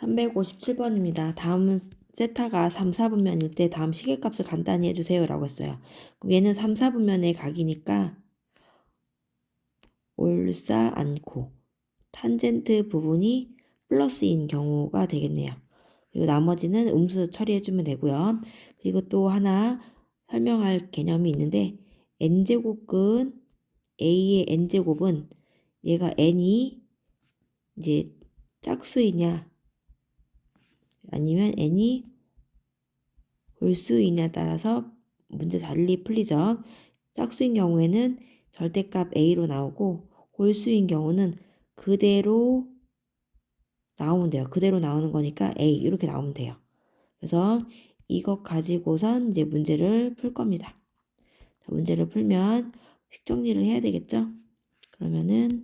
357번입니다. 다음 세타가 3, 4분면일 때 다음 시계값을 간단히 해주세요. 라고 했어요. 그럼 얘는 3, 4분면의 각이니까 올싸 않고 탄젠트 부분이 플러스인 경우가 되겠네요. 그리고 나머지는 음수 처리해주면 되고요. 그리고 또 하나 설명할 개념이 있는데 n제곱근 a의 n제곱은 얘가 n이 이제 짝수이냐 아니면 n이 홀수이냐에 따라서 문제 달리 풀리죠. 짝수인 경우에는 절대값 a로 나오고 홀수인 경우는 그대로 나오면 돼요. 그대로 나오는 거니까 a 이렇게 나오면 돼요. 그래서 이것 가지고선 이제 문제를 풀 겁니다. 자, 문제를 풀면 식 정리를 해야 되겠죠? 그러면은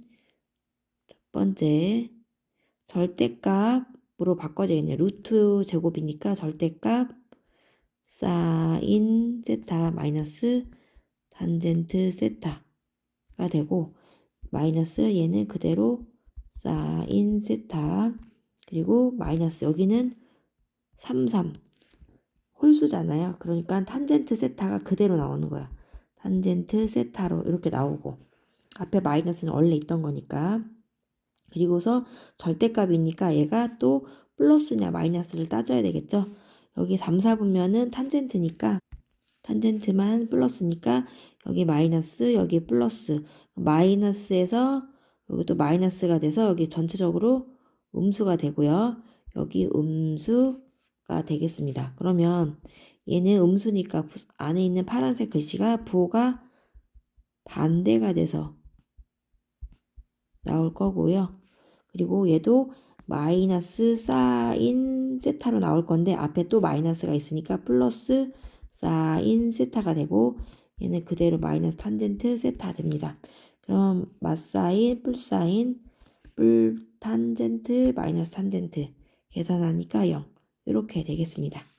첫 번째 절대값 으로 바꿔줘야겠네요. 루트 제곱이니까 절대값 사인 세타 마이너스 탄젠트 세타가 되고 마이너스 얘는 그대로 사인 세타 그리고 마이너스 여기는 33 홀수잖아요. 그러니까 탄젠트 세타가 그대로 나오는 거야. 탄젠트 세타로 이렇게 나오고 앞에 마이너스는 원래 있던 거니까 그리고서 절대값이니까 얘가 또 플러스냐 마이너스를 따져야 되겠죠. 여기 3, 4분면은 탄젠트니까 탄젠트만 플러스니까 여기 마이너스 여기 플러스 마이너스에서 여기 또 마이너스가 돼서 여기 전체적으로 음수가 되고요. 여기 음수가 되겠습니다. 그러면 얘는 음수니까 안에 있는 파란색 글씨가 부호가 반대가 돼서 나올 거고요. 그리고 얘도 마이너스 사인 세타로 나올 건데 앞에 또 마이너스가 있으니까 플러스 사인 세타가 되고 얘는 그대로 마이너스 탄젠트 세타 됩니다. 그럼 마사인, 뿔사인, 뿔 탄젠트, 마이너스 탄젠트 계산하니까 0 이렇게 되겠습니다.